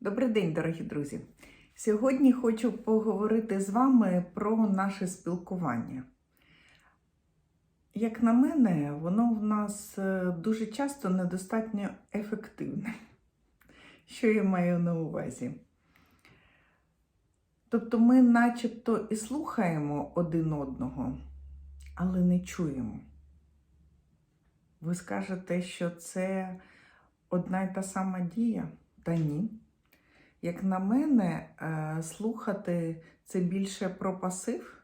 Добрий день, дорогі друзі! Сьогодні хочу поговорити з вами про наше спілкування. Як на мене, воно в нас е, дуже часто недостатньо ефективне. Що я маю на увазі? Тобто ми начебто і слухаємо один одного, але не чуємо. Ви скажете, що це одна й та сама дія? Та ні. Як на мене, е, слухати це більше про пасив,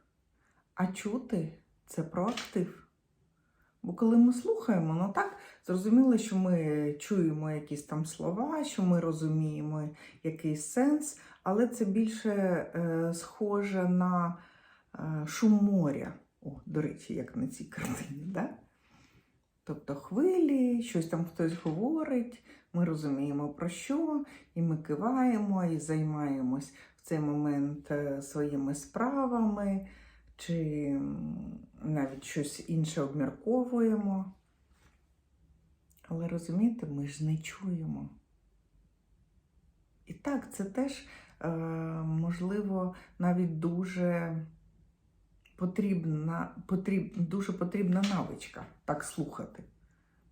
а чути це про актив. Бо коли ми слухаємо, ну так, зрозуміло, що ми чуємо якісь там слова, що ми розуміємо якийсь сенс, але це більше е, схоже на е, шум моря. О, до речі, як на цій картині, да? Тобто хвилі, щось там хтось говорить, ми розуміємо про що, і ми киваємо і займаємось в цей момент е, своїми справами, чи навіть щось інше обмірковуємо. Але розумієте, ми ж не чуємо. І так, це теж, е, можливо, навіть дуже потрібна, потріб, дуже потрібна навичка так слухати,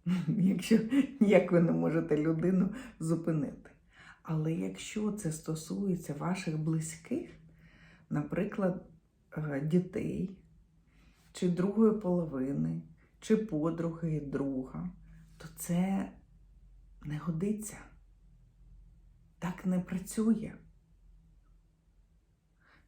якщо ніяк ви не можете людину зупинити. Але якщо це стосується ваших близьких, наприклад, е, дітей, чи другої половини, чи подруги і друга, то це не годиться. Так не працює.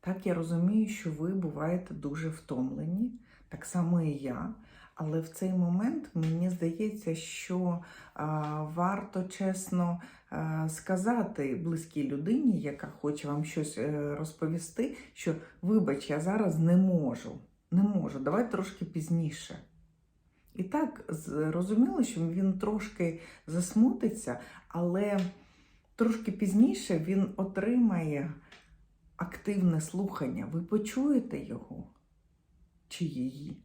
Так, я розумію, що ви буваєте дуже втомлені, так само і я. Але в цей момент мені здається, що а, варто чесно а, сказати близькій людині, яка хоче вам щось е, розповісти, що вибач, я зараз не можу. Не можу, давай трошки пізніше. І так, зрозуміло, що він трошки засмутиться, але трошки пізніше він отримає активне слухання. Ви почуєте його чи її?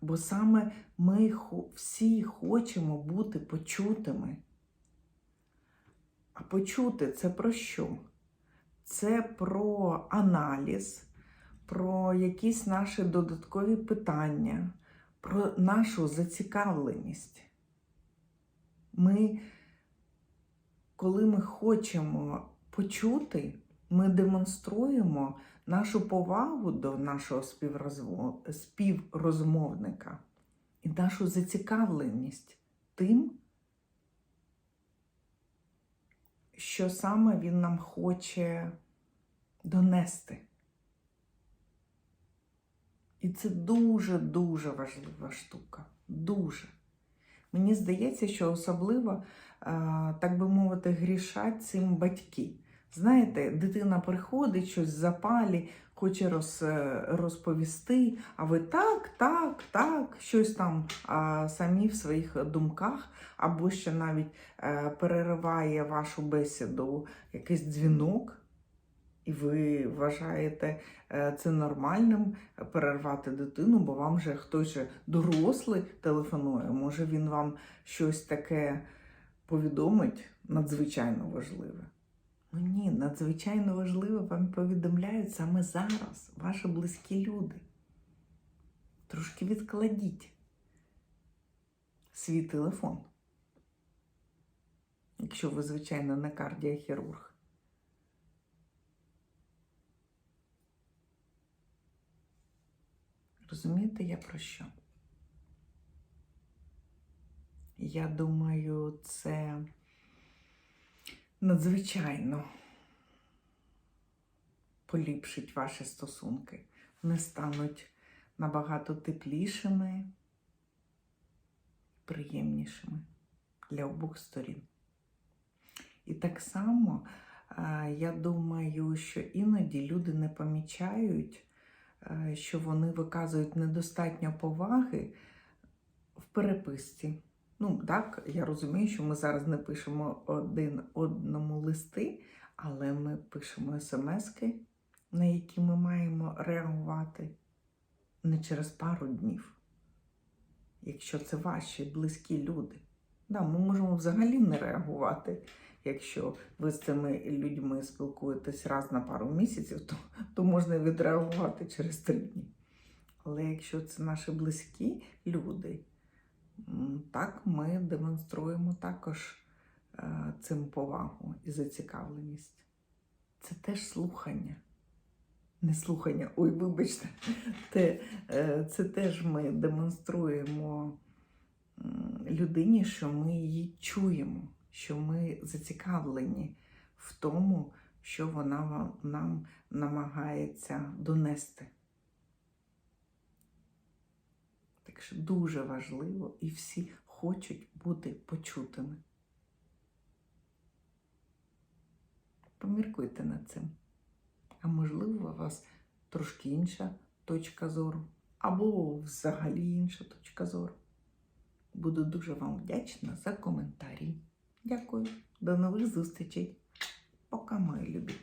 Бо саме ми всі хочемо бути почутими. А почути це про що? Це про аналіз, про якісь наші додаткові питання, про нашу зацікавленість. Ми, коли ми хочемо почути, ми демонструємо нашу повагу до нашого співрозмовника і нашу зацікавленість тим, що саме він нам хоче донести. І це дуже-дуже важлива штука. Дуже. Мені здається, що особливо, е, так би мовити, грішать цим батьки. Знаєте, дитина приходить, щось запалі, хоче роз, е, розповісти, а ви так, так, так, щось там а, самі в своїх думках, або ще навіть е, перериває вашу бесіду якийсь дзвінок, і ви вважаєте е, це нормальним перервати дитину, бо вам же хтось же дорослий телефонує. Може він вам щось таке повідомить надзвичайно важливе. Ну ні, надзвичайно важливе вам повідомляють саме зараз ваші близькі люди. Трошки відкладіть свій телефон. Якщо ви, звичайно, не кардіохірург. Розумієте, я про що? Я думаю, це надзвичайно поліпшить ваші стосунки. Вони стануть набагато теплішими, приємнішими для обох сторін. І так само, е, я думаю, що іноді люди не помічають, е, що вони виказують недостатньо поваги в переписці. Ну, так, я розумію, що ми зараз не пишемо один одному листи, але ми пишемо смски, на які ми маємо реагувати не через пару днів, якщо це ваші близькі люди. Да, ми можемо взагалі не реагувати. Якщо ви з цими людьми спілкуєтесь раз на пару місяців, то, то можна відреагувати через три дні. Але якщо це наші близькі люди, так ми демонструємо також е, цим повагу і зацікавленість. Це теж слухання. Не слухання, ой, вибачте, те, е, це теж ми демонструємо людині, що ми її чуємо, що ми зацікавлені в тому, що вона нам намагається донести. Так що дуже важливо, і всі хочуть бути почутими. Поміркуйте над цим. А можливо, у вас трошки інша точка зору, або взагалі інша точка зору. Буду дуже вам вдячна за коментарі. Дякую. До нових зустрічей. Пока, мої любі.